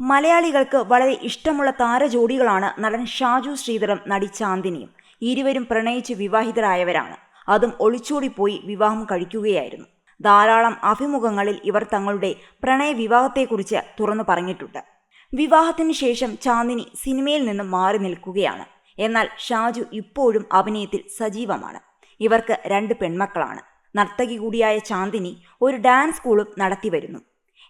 മലയാളികൾക്ക് വളരെ ഇഷ്ടമുള്ള താരജോഡികളാണ് നടൻ ഷാജു ശ്രീധരം നടി ചാന്ദിനിയും. ഇരുവരും പ്രണയിച്ച് വിവാഹിതരായവരാണ്. അതും ഒളിച്ചോടിപ്പോയി വിവാഹം കഴിക്കുകയായിരുന്നു. ധാരാളം അഭിമുഖങ്ങളിൽ ഇവർ തങ്ങളുടെ പ്രണയ വിവാഹത്തെക്കുറിച്ച് തുറന്നു പറഞ്ഞിട്ടുണ്ട്. വിവാഹത്തിന് ശേഷം ചാന്ദിനി സിനിമയിൽ നിന്നും മാറി നിൽക്കുകയാണ്. എന്നാൽ ഷാജു ഇപ്പോഴും അഭിനയത്തിൽ സജീവമാണ്. ഇവർക്ക് രണ്ട് പെൺമക്കളാണ്. നർത്തകി കൂടിയായ ചാന്ദിനി ഒരു ഡാൻസ് സ്കൂളും നടത്തിവരുന്നു.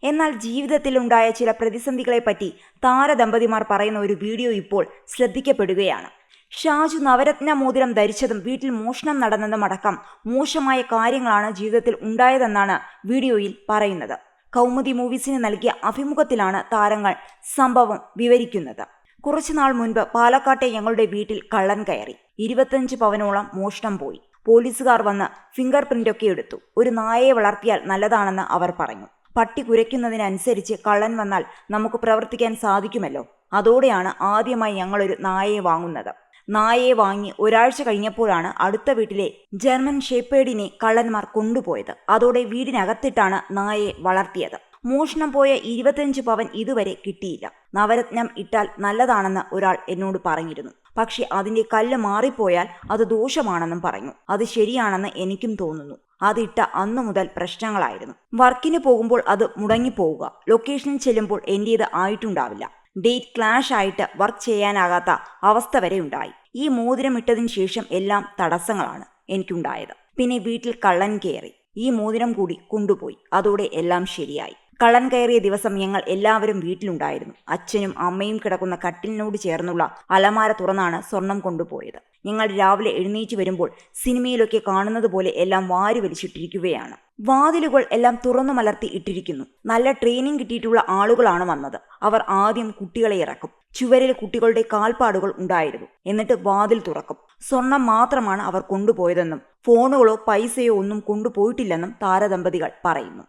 എന്നാൽ ജീവിതത്തിലുണ്ടായ ചില പ്രതിസന്ധികളെപ്പറ്റി താരദമ്പതിമാർ പറയുന്ന ഒരു വീഡിയോ ഇപ്പോൾ ശ്രദ്ധിക്കപ്പെടുകയാണ്. ഷാജു നവരത്ന മോതിരം ധരിച്ചതും വീട്ടിൽ മോഷണം നടന്നതും അടക്കം മോശമായ കാര്യങ്ങളാണ് ജീവിതത്തിൽ ഉണ്ടായതെന്നാണ് വീഡിയോയിൽ പറയുന്നത്. കൗമുദി മൂവീസിന് നൽകിയ അഭിമുഖത്തിലാണ് താരങ്ങൾ സംഭവം വിവരിക്കുന്നത്. കുറച്ചുനാൾ മുൻപ് പാലക്കാട്ടെ ഞങ്ങളുടെ വീട്ടിൽ കള്ളൻ കയറി. ഇരുപത്തഞ്ച് പവനോളം മോഷണം പോയി. പോലീസുകാർ വന്ന് ഫിംഗർ പ്രിന്റൊക്കെ എടുത്തു. ഒരു നായയെ വളർത്തിയാൽ നല്ലതാണെന്ന് അവർ പറഞ്ഞു. പട്ടി കുരയ്ക്കുന്നതിനനുസരിച്ച് കള്ളൻ വന്നാൽ നമുക്ക് പ്രവർത്തിക്കാൻ സാധിക്കുമല്ലോ. അതോടെയാണ് ആദ്യമായി ഞങ്ങളൊരു നായയെ വാങ്ങുന്നത്. നായയെ വാങ്ങി ഒരാഴ്ച കഴിഞ്ഞപ്പോഴാണ് അടുത്ത വീട്ടിലെ ജർമ്മൻ ഷേപ്പേഡിനെ കള്ളന്മാർ കൊണ്ടുപോയത്. അതോടെ വീടിനകത്തിട്ടാണ് നായയെ വളർത്തിയത്. മോഷണം പോയ ഇരുപത്തഞ്ച് പവൻ ഇതുവരെ കിട്ടിയില്ല. നവരത്നം ഇട്ടാൽ നല്ലതാണെന്ന് ഒരാൾ എന്നോട് പറഞ്ഞിരുന്നു. പക്ഷെ അതിന്റെ കല്ല് മാറിപ്പോയാൽ അത് ദോഷമാണെന്നും പറഞ്ഞു. അത് ശരിയാണെന്ന് എനിക്കും തോന്നുന്നു. അതിട്ട അന്നു മുതൽ പ്രശ്നങ്ങളായിരുന്നു. വർക്കിന് പോകുമ്പോൾ അത് മുടങ്ങിപ്പോവുക. ലൊക്കേഷനിൽ ചെല്ലുമ്പോൾ എന്റേത് ആയിട്ടുണ്ടാവില്ല. ഡേറ്റ് ക്ലാഷ് ആയിട്ട് വർക്ക് ചെയ്യാനാകാത്ത അവസ്ഥ വരെ ഉണ്ടായി. ഈ മോതിരം ഇട്ടതിന് ശേഷം എല്ലാം തടസ്സങ്ങളാണ് എനിക്കുണ്ടായത്. പിന്നെ വീട്ടിൽ കള്ളൻ കയറി. ഈ മോതിരം കൂടി കൊണ്ടുപോയി. അതോടെ എല്ലാം ശരിയായി. കള്ളൻ കയറിയ ദിവസം ഞങ്ങൾ എല്ലാവരും വീട്ടിലുണ്ടായിരുന്നു. അച്ഛനും അമ്മയും കിടക്കുന്ന കട്ടിലിനോട് ചേർന്നുള്ള അലമാര തുറന്നാണ് സ്വർണം കൊണ്ടുപോയത്. ഞങ്ങൾ രാവിലെ എഴുന്നേറ്റ് വരുമ്പോൾ സിനിമയിലൊക്കെ കാണുന്നത് പോലെ എല്ലാം വാരി വലിച്ചിട്ടിരിക്കുകയാണ്. വാതിലുകൾ എല്ലാം തുറന്നു മലർത്തി ഇട്ടിരിക്കുന്നു. നല്ല ട്രെയിനിങ് കിട്ടിയിട്ടുള്ള ആളുകളാണ് വന്നത്. അവർ ആദ്യം കുട്ടികളെ ഇറക്കും. ചുവരിൽ കുട്ടികളുടെ കാൽപ്പാടുകൾ ഉണ്ടായിരുന്നു. എന്നിട്ട് വാതിൽ തുറക്കും. സ്വർണം മാത്രമാണ് അവർ കൊണ്ടുപോയതെന്നും ഫോണുകളോ പൈസയോ ഒന്നും കൊണ്ടുപോയിട്ടില്ലെന്നും താരദമ്പതികൾ പറയുന്നു.